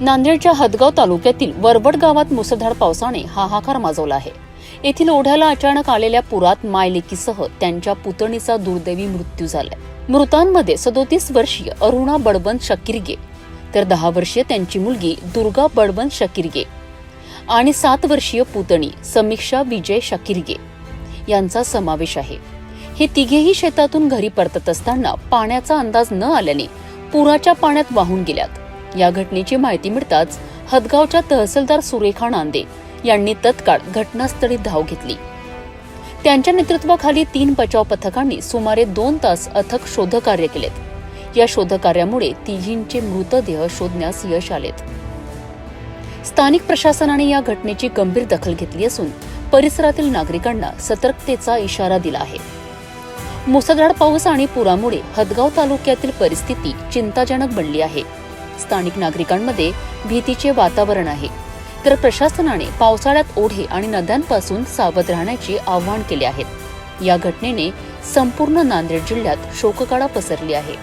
नांदेडच्या हदगाव तालुक्यातील वरवड गावात मुसळधार पावसाने हाहाकार माजवला आहे. येथील ओढ्याला अचानक आलेल्या पुरात मायलेकीसह त्यांच्या पुतणीचा दुर्दैवी मृत्यू झालाय. मृतांमध्ये सदोतीस वर्षीय अरुणा बडबंत शकिरगे तर दहा वर्षीय त्यांची मुलगी दुर्गा बडबंत शकिरगे आणि सात वर्षीय पुतणी समीक्षा विजय शकिरगे यांचा समावेश आहे. हे तिघेही शेतातून घरी परतत असताना पाण्याचा अंदाज न आल्याने पुराच्या पाण्यात वाहून गेल्यात. या घटनेची माहिती मिळताच हदगावच्या तहसीलदार सुरेखा नांदे यांनी तत्काळ घटनास्थळी धाव घेतली. त्यांच्या नेतृत्वाखाली तीन बचाव पथकांनी सुमारे दोन तास अथक शोधकार्य केलेत. या शोधकार्यामुळे तिघींचे मृतदेह शोधण्यास यश आलेत. स्थानिक प्रशासनाने या घटनेची गंभीर दखल घेतली असून परिसरातील नागरिकांना सतर्कतेचा इशारा दिला आहे. मुसळधार पाऊस आणि पुरामुळे हदगाव तालुक्यातील परिस्थिती चिंताजनक बनली आहे. स्थानिक नागरिकांमध्ये भीतीचे वातावरण आहे. तर प्रशासनाने पावसाळ्यात ओढे आणि नद्यांपासून सावध राहण्याचे आवाहन केले आहे या घटनेने संपूर्ण नांदेड जिल्ह्यात शोककळा पसरली आहे.